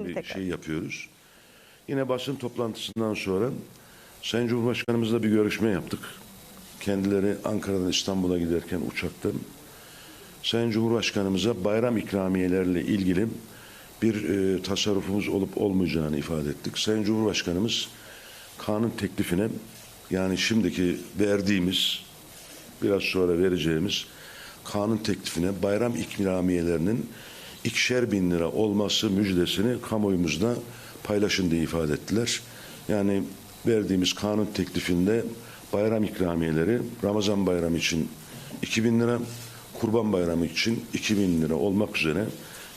bir Tekrar. şey yapıyoruz. Yine basın toplantısından sonra Sayın Cumhurbaşkanımızla bir görüşme yaptık. Kendileri Ankara'dan İstanbul'a giderken uçakta Sayın Cumhurbaşkanımıza bayram ikramiyelerle ilgili bir e, tasarrufumuz olup olmayacağını ifade ettik. Sayın Cumhurbaşkanımız kanun teklifine yani şimdiki verdiğimiz biraz sonra vereceğimiz kanun teklifine bayram ikramiyelerinin ikişer bin lira olması müjdesini kamuoyumuzda paylaşın diye ifade ettiler. Yani verdiğimiz kanun teklifinde bayram ikramiyeleri Ramazan bayramı için 2000 lira, Kurban bayramı için 2000 lira olmak üzere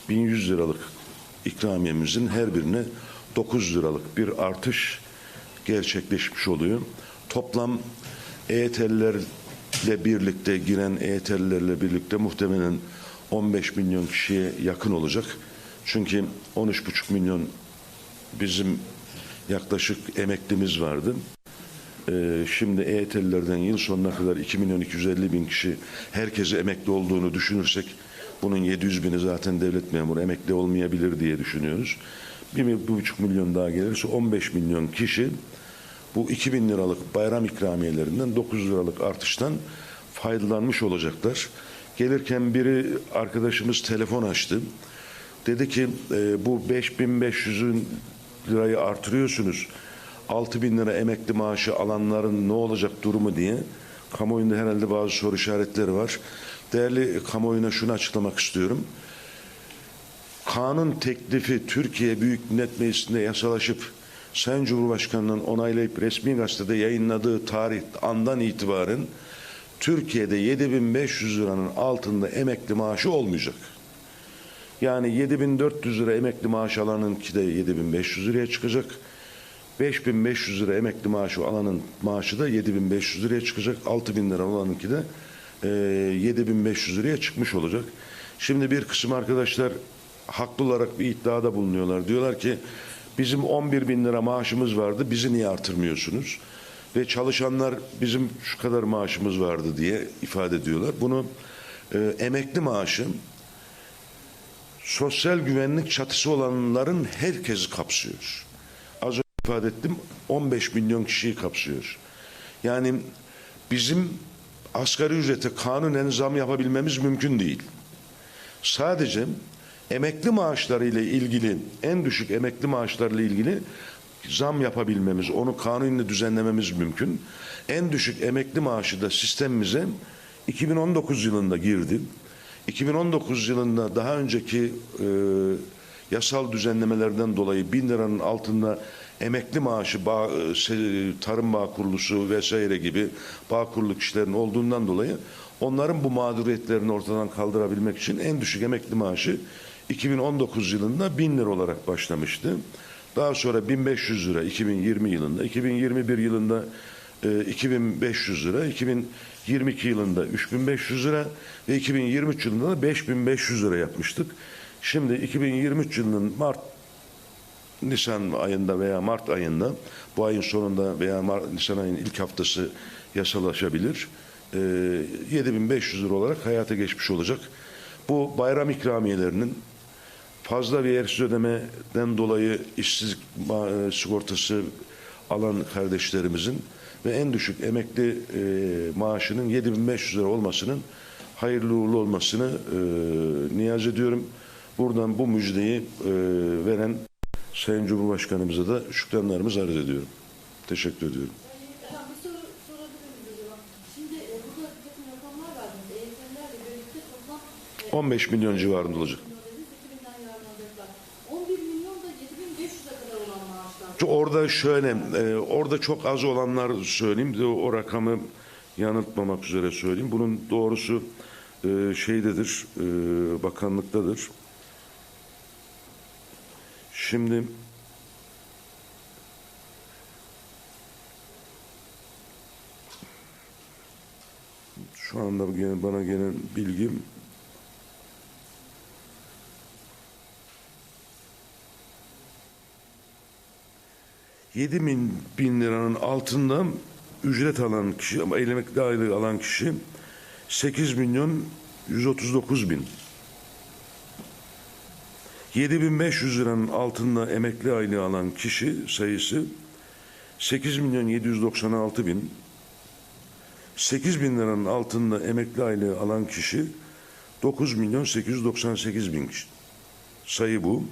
1100 liralık ikramiyemizin her birine 9 liralık bir artış gerçekleşmiş oluyor. Toplam EYT'lilerle birlikte giren EYT'lilerle birlikte muhtemelen 15 milyon kişiye yakın olacak. Çünkü 13,5 milyon bizim yaklaşık emeklimiz vardı. Ee, şimdi EYT'lilerden yıl sonuna kadar 2 milyon 250 bin kişi herkese emekli olduğunu düşünürsek bunun 700 bini zaten devlet memuru emekli olmayabilir diye düşünüyoruz. Bir, bir buçuk milyon daha gelirse 15 milyon kişi bu 2000 liralık bayram ikramiyelerinden 9 liralık artıştan faydalanmış olacaklar. Gelirken biri arkadaşımız telefon açtı. Dedi ki e, bu 5500'ün lirayı artırıyorsunuz. 6000 lira emekli maaşı alanların ne olacak durumu diye. Kamuoyunda herhalde bazı soru işaretleri var. Değerli kamuoyuna şunu açıklamak istiyorum. Kanun teklifi Türkiye Büyük Millet Meclisi'nde yasalaşıp Sayın Cumhurbaşkanı'nın onaylayıp resmi gazetede yayınladığı tarih andan itibaren Türkiye'de 7500 liranın altında emekli maaşı olmayacak. Yani 7400 lira emekli maaş alanınki de 7500 liraya çıkacak. 5500 lira emekli maaşı alanın maaşı da 7500 liraya çıkacak. 6000 lira olanınki de e, 7500 liraya çıkmış olacak. Şimdi bir kısım arkadaşlar haklı olarak bir iddiada bulunuyorlar. Diyorlar ki bizim 11 bin lira maaşımız vardı bizi niye artırmıyorsunuz? Ve çalışanlar bizim şu kadar maaşımız vardı diye ifade ediyorlar. Bunu e, emekli maaşı sosyal güvenlik çatısı olanların herkesi kapsıyor. Az önce ifade ettim 15 milyon kişiyi kapsıyor. Yani bizim asgari ücrete kanunen zam yapabilmemiz mümkün değil. Sadece emekli maaşları ile ilgili en düşük emekli maaşlarıyla ilgili zam yapabilmemiz, onu kanunla düzenlememiz mümkün. En düşük emekli maaşı da sistemimize 2019 yılında girdi. 2019 yılında daha önceki e, yasal düzenlemelerden dolayı bin liranın altında emekli maaşı, bağ, e, tarım bağ kurulusu vesaire gibi bağ kurulu kişilerin olduğundan dolayı onların bu mağduriyetlerini ortadan kaldırabilmek için en düşük emekli maaşı 2019 yılında 1000 lira olarak başlamıştı. Daha sonra 1500 lira 2020 yılında, 2021 yılında e, 2500 lira, 2022 yılında 3500 lira ve 2023 yılında da 5500 lira yapmıştık. Şimdi 2023 yılının Mart Nisan ayında veya Mart ayında bu ayın sonunda veya Mart, Nisan ayının ilk haftası yasalaşabilir. E, 7500 lira olarak hayata geçmiş olacak. Bu bayram ikramiyelerinin fazla ve yersiz ödemeden dolayı işsizlik e, sigortası alan kardeşlerimizin ve en düşük emekli e, maaşının 7500 lira olmasının hayırlı uğurlu olmasını e, niyaz ediyorum. Buradan bu müjdeyi e, veren Sayın Cumhurbaşkanımıza da şükranlarımızı arz ediyorum. Teşekkür ediyorum. Bir? Şimdi burada bir takım rakamlar verdiniz. EYT'lerle birlikte toplam e, 15 milyon civarında olacak. milyon dediniz, 2000'den yararlanacaklar. 11 milyon da 7500'e kadar olan maaşlar. Şu Orada şöyle, e, orada çok az olanlar söyleyeyim de o rakamı yanıltmamak üzere söyleyeyim. Bunun doğrusu e, şeydedir, e, bakanlıktadır. Şimdi şu anda bana gelen bilgim Yedi bin, bin liranın altında ücret alan kişi ama eylemek dahil alan kişi 8 milyon 139 bin. 7500 liranın altında emekli aylığı alan kişi sayısı 8 milyon 796 bin. 8 bin liranın altında emekli aylığı alan kişi 9 milyon 898 bin kişi. Sayı bu.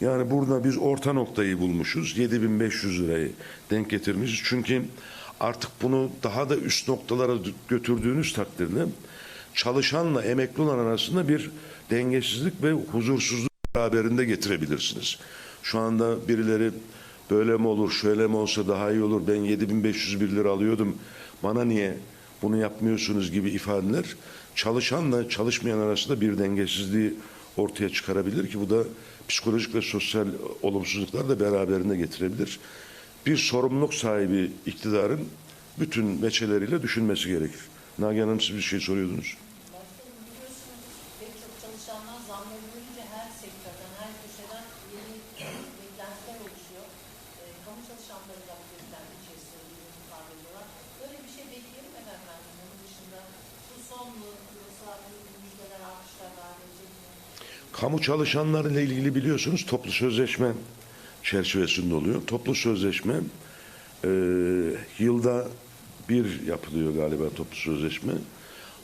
Yani burada biz orta noktayı bulmuşuz. 7500 lirayı denk getirmişiz. Çünkü artık bunu daha da üst noktalara götürdüğünüz takdirde çalışanla emekli olan arasında bir dengesizlik ve huzursuzluk beraberinde getirebilirsiniz. Şu anda birileri böyle mi olur, şöyle mi olsa daha iyi olur, ben 7501 lira alıyordum, bana niye bunu yapmıyorsunuz gibi ifadeler çalışanla çalışmayan arasında bir dengesizliği ortaya çıkarabilir ki bu da psikolojik ve sosyal olumsuzluklar da beraberinde getirebilir. Bir sorumluluk sahibi iktidarın bütün veçeleriyle düşünmesi gerekir. Nagihan Hanım siz bir şey soruyordunuz. Başkanım biliyorsunuz pek çok çalışanlar zamları görünce her sektörden, her köşeden yeni beklentiler oluşuyor. E, kamu çalışanları da bu beklenti içerisinde bir ifade ediyorlar. Böyle bir şey bekleyelim mi efendim? Onun dışında bu son mu yoksa bir müjdeler, alkışlar daha gelecek mi? Kamu çalışanlarıyla ilgili biliyorsunuz toplu sözleşme çerçevesinde oluyor. Toplu sözleşme e, yılda bir yapılıyor galiba toplu sözleşme.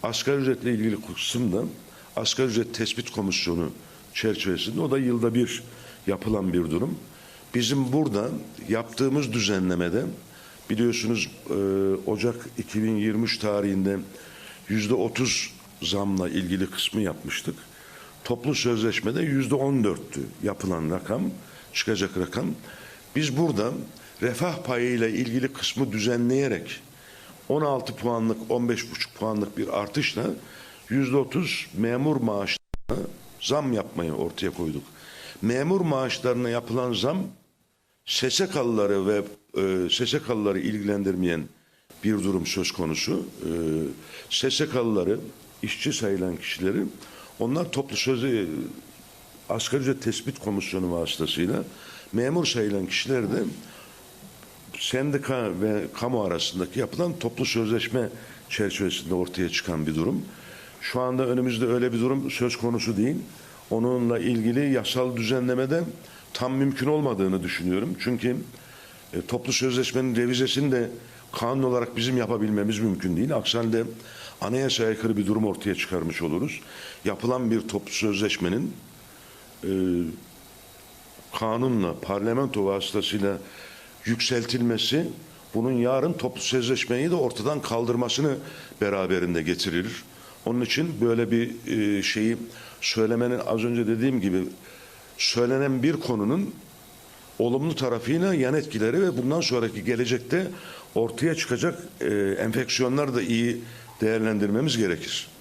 Asgari ücretle ilgili kısımda asgari ücret tespit komisyonu çerçevesinde o da yılda bir yapılan bir durum. Bizim burada yaptığımız düzenlemede biliyorsunuz e, Ocak 2023 tarihinde yüzde 30 zamla ilgili kısmı yapmıştık. Toplu sözleşmede yüzde 14'tü yapılan rakam, çıkacak rakam. Biz burada refah payıyla ilgili kısmı düzenleyerek 16 puanlık, 15,5 puanlık bir artışla yüzde 30 memur maaşlarına zam yapmayı ortaya koyduk. Memur maaşlarına yapılan zam SSK'lıları ve e, SSK'lıları ilgilendirmeyen bir durum söz konusu. E, SSK'lıları, işçi sayılan kişileri onlar toplu sözü asgari ücret tespit komisyonu vasıtasıyla memur sayılan kişiler de sendika ve kamu arasındaki yapılan toplu sözleşme çerçevesinde ortaya çıkan bir durum. Şu anda önümüzde öyle bir durum söz konusu değil. Onunla ilgili yasal düzenlemede tam mümkün olmadığını düşünüyorum. Çünkü e, toplu sözleşmenin revizesini de kanun olarak bizim yapabilmemiz mümkün değil. Aksi halde anayasaya aykırı bir durum ortaya çıkarmış oluruz. Yapılan bir toplu sözleşmenin e, kanunla, parlamento vasıtasıyla yükseltilmesi bunun yarın toplu sözleşmeyi de ortadan kaldırmasını beraberinde getirir. Onun için böyle bir e, şeyi söylemenin az önce dediğim gibi söylenen bir konunun olumlu tarafıyla yan etkileri ve bundan sonraki gelecekte ortaya çıkacak e, enfeksiyonlar da iyi değerlendirmemiz gerekir.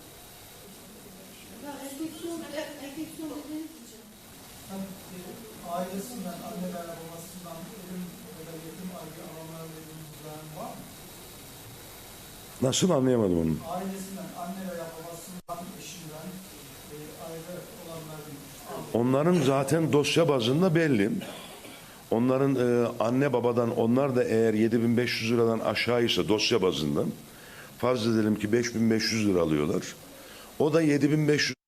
Nasıl anlayamadım onu? Ailesinden, anne veya babasından, eşinden e, ayrı olanların Onların zaten dosya bazında belli. Onların e, anne babadan onlar da eğer 7500 liradan aşağıysa dosya bazında farz edelim ki 5500 lira alıyorlar. O da 7500